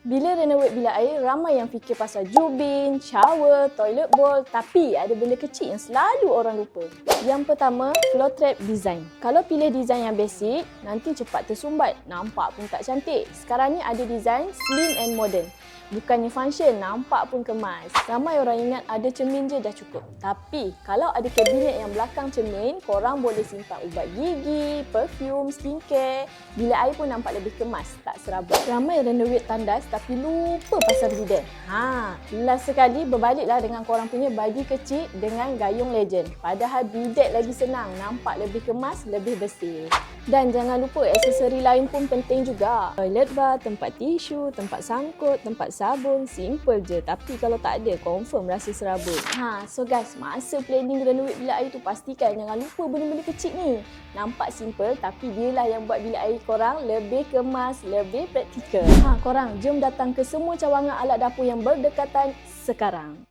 Bila renovate bilik air, ramai yang fikir pasal jubin, shower, toilet bowl tapi ada benda kecil yang selalu orang lupa. Yang pertama, floor trap design. Kalau pilih design yang basic, nanti cepat tersumbat, nampak pun tak cantik. Sekarang ni ada design slim and modern. Bukannya function, nampak pun kemas. Ramai orang ingat ada cermin je dah cukup. Tapi kalau ada kabinet yang belakang cermin, korang boleh simpan ubat gigi, perfume, skincare. Bilik air pun nampak lebih kemas, tak serabut. Ramai renovate tandas tapi lupa pasal bidet. Ha, last sekali berbaliklah dengan korang punya bagi kecil dengan gayung legend. Padahal bidet lagi senang, nampak lebih kemas, lebih bersih. Dan jangan lupa aksesori lain pun penting juga. Toilet bar, tempat tisu, tempat sangkut, tempat sabun, simple je. Tapi kalau tak ada, confirm rasa serabut. Ha, so guys, masa planning renovate bilik air tu pastikan jangan lupa benda-benda kecil ni. Nampak simple tapi dialah yang buat bilik air korang lebih kemas, lebih praktikal. Ha, korang jom datang ke semua cawangan alat dapur yang berdekatan sekarang.